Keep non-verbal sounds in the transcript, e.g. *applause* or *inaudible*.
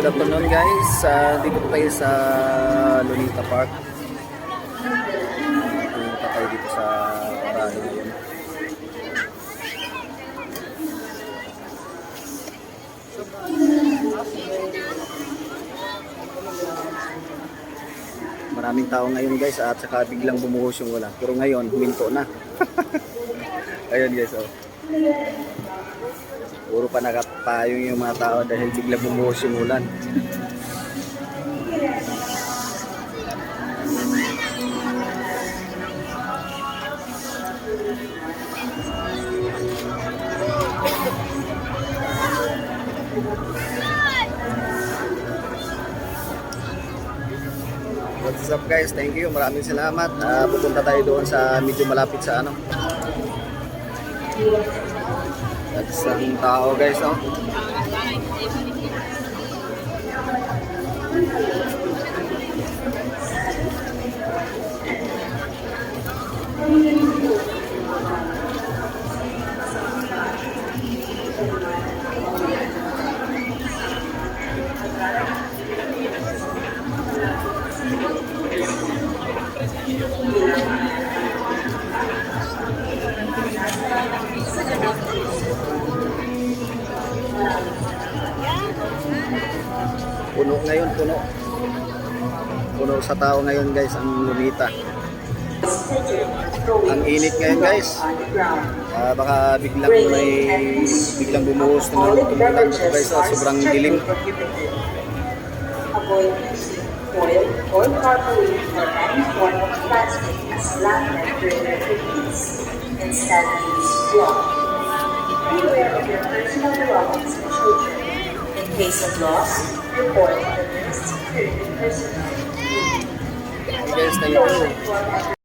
good afternoon guys. Uh, dito tayo sa Lunita Park. Punta tayo dito sa Parahe ngayon. Maraming tao ngayon guys at saka biglang bumuhos yung ulan. Pero ngayon, huminto na. *laughs* Ayun guys, oh. Puro pa nakapayong yung mga tao dahil biglang bumuhos yung ulan. What's up guys? Thank you. Maraming salamat. Ah, pupunta tayo doon sa medyo malapit sa ano. At isang tao guys, oh. Puno ngayon, puno. Puno sa tao ngayon guys, ang lumita. Ang init ngayon guys. Ah, baka biglang may biglang bumuhos na tumulan ito guys. ah, sobrang dilim. Avoid using foil or tarpaulin or any form of plastic as lantern. Beware of your personal belongings and children. Case of loss, report the nearest security. Okay guys.